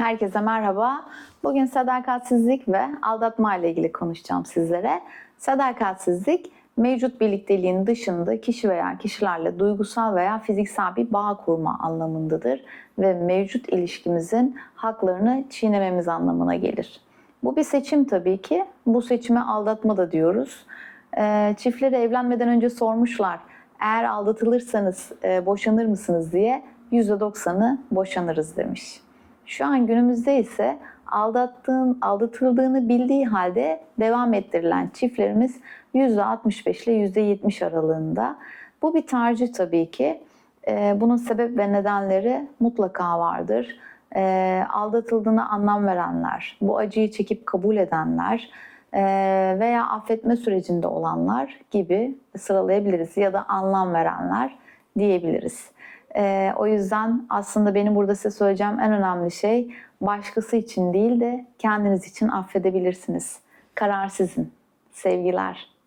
Herkese merhaba. Bugün sadakatsizlik ve aldatma ile ilgili konuşacağım sizlere. Sadakatsizlik mevcut birlikteliğin dışında kişi veya kişilerle duygusal veya fiziksel bir bağ kurma anlamındadır ve mevcut ilişkimizin haklarını çiğnememiz anlamına gelir. Bu bir seçim tabii ki. Bu seçime aldatma da diyoruz. Ee, çiftleri evlenmeden önce sormuşlar. Eğer aldatılırsanız e, boşanır mısınız diye %90'ı boşanırız demiş. Şu an günümüzde ise aldattığın, aldatıldığını bildiği halde devam ettirilen çiftlerimiz %65 ile %70 aralığında. Bu bir tercih tabii ki. Ee, bunun sebep ve nedenleri mutlaka vardır. Ee, aldatıldığına anlam verenler, bu acıyı çekip kabul edenler e, veya affetme sürecinde olanlar gibi sıralayabiliriz ya da anlam verenler diyebiliriz. Ee, o yüzden aslında benim burada size söyleyeceğim en önemli şey başkası için değil de kendiniz için affedebilirsiniz. Karar sizin. Sevgiler.